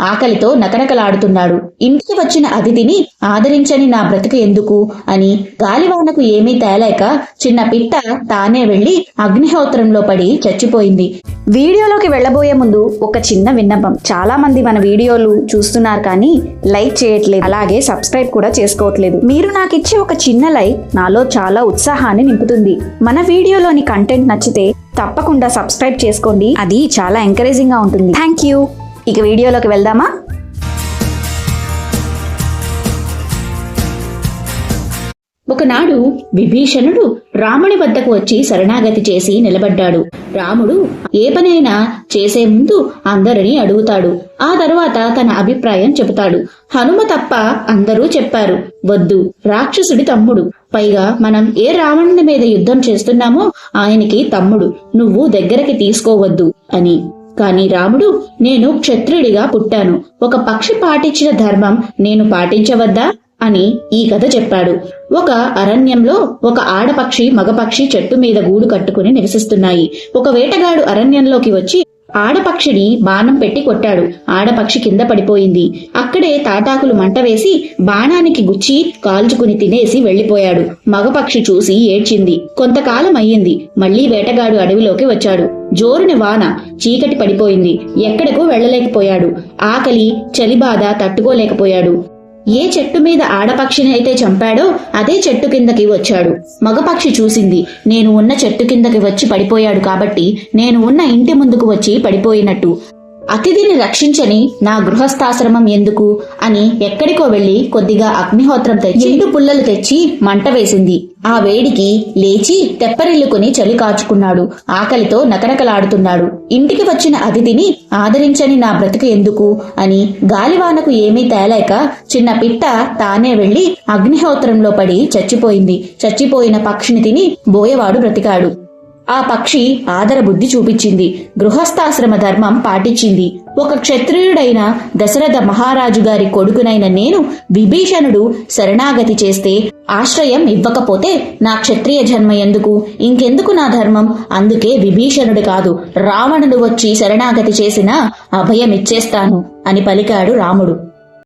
ఆకలితో నకనకలాడుతున్నాడు. ఇంటికి వచ్చిన అతిథిని ఆదరించని నా బ్రతుకు ఎందుకు? అని గాలివానకు ఏమీ తేలేక చిన్న పిట్ట తానే వెళ్ళి అగ్నిహోత్రంలో పడి చచ్చిపోయింది. వీడియోలోకి వెళ్ళబోయే ముందు ఒక చిన్న విన్నపం. చాలా మంది మన వీడియోలు చూస్తున్నారు కానీ లైక్ చేయట్లేదు. అలాగే సబ్స్క్రైబ్ కూడా చేసుకోవట్లేదు. మీరు నాకు ఇచ్చే ఒక చిన్న లైక్ నాలో చాలా ఉత్సాహాన్ని నింపుతుంది. మన వీడియోలోని కంటెంట్ నచ్చితే తప్పకుండా సబ్స్క్రైబ్ చేసుకోండి. అది చాలా ఎంకరేజింగ్గా ఉంటుంది. Thank you. ఇక వీడియోలోకి వెళ్దామా? ఒకనాడు విభీషణుడు రాముని వద్దకు వచ్చి శరణాగతి చేసి నిలబడ్డాడు. రాముడు ఏ పనైనా చేసే ముందు అందరినీ అడుగుతాడు. ఆ తర్వాత తన అభిప్రాయం చెబుతాడు. హనుమ తప్ప అందరూ చెప్పారు. వద్దు రాక్షసుడి తమ్ముడు. పైగా మనం ఏ రావణుని మీద యుద్ధం చేస్తున్నామో ఆయనకి తమ్ముడు. నువ్వు దగ్గరకి తీసుకోవద్దు అని. కాని రాముడు నేను క్షత్రుడిగా పుట్టాను. ఒక పక్షి పాటించిన ధర్మం నేను పాటించవద్దా? అని ఈ కథ చెప్పాడు. ఒక అరణ్యంలో ఒక ఆడపక్షి మగపక్షి చెట్టు మీద గూడు కట్టుకుని నివసిస్తున్నాయి. ఒక వేటగాడు అరణ్యంలోకి వచ్చి ఆడపక్షిని బాణం పెట్టి కొట్టాడు. ఆడపక్షి కింద పడిపోయింది. అక్కడే తాటాకులు మంట వేసి బాణానికి గుచ్చి కాల్చుకుని తినేసి వెళ్ళిపోయాడు మగపక్షి చూసి ఏడ్చింది. కొంతకాలం అయ్యింది మళ్ళీ వేటగాడు అడవిలోకి వచ్చాడు. జోరుని వాన చీకటి పడిపోయింది. ఎక్కడకు వెళ్ళలేకపోయాడు ఆకలి చలిబాధ తట్టుకోలేకపోయాడు. ఏ చెట్టు మీద ఆడపక్షిని అయితే చంపాడో అదే చెట్టు కిందకి వచ్చాడు. మగపక్షి చూసింది నేను ఉన్న చెట్టు కిందకి వచ్చి పడిపోయాడు కాబట్టి నేను ఉన్న ఇంటి ముందుకు వచ్చి పడిపోయినట్టు. అతిథిని రక్షించని నా గృహస్థాశ్రమం ఎందుకు అని ఎక్కడికో వెళ్ళి కొద్దిగా అగ్నిహోత్రం తెచ్చి ఎండు పుల్లలు తెచ్చి మంట వేసింది. ఆ వేడికి లేచి తెప్పరిల్లుకుని చలి కాచుకున్నాడు. ఆకలితో నకనకలాడుతున్నాడు. ఇంటికి వచ్చిన అతిథిని ఆదరించని నా బ్రతుకు ఎందుకు అని గాలివానకు ఏమీ తేలేక చిన్న పిట్ట తానే వెళ్ళి అగ్నిహోత్రంలో పడి చచ్చిపోయింది. చచ్చిపోయిన పక్షిని తిని బోయవాడు బ్రతికాడు. ఆ పక్షి ఆదరబుద్ధి చూపించింది. గృహస్థాశ్రమ ధర్మం పాటించింది. ఒక క్షత్రియుడైన దశరథ మహారాజు గారి కొడుకునైన నేను విభీషణుడు శరణాగతి చేస్తే ఆశ్రయం ఇవ్వకపోతే నా క్షత్రియ జన్మ ఎందుకు? ఇంకెందుకు నా ధర్మం? అందుకే విభీషణుడు కాదు రావణుడు వచ్చి శరణాగతి చేసినా అభయం ఇచ్చేస్తాను అని పలికాడు రాముడు.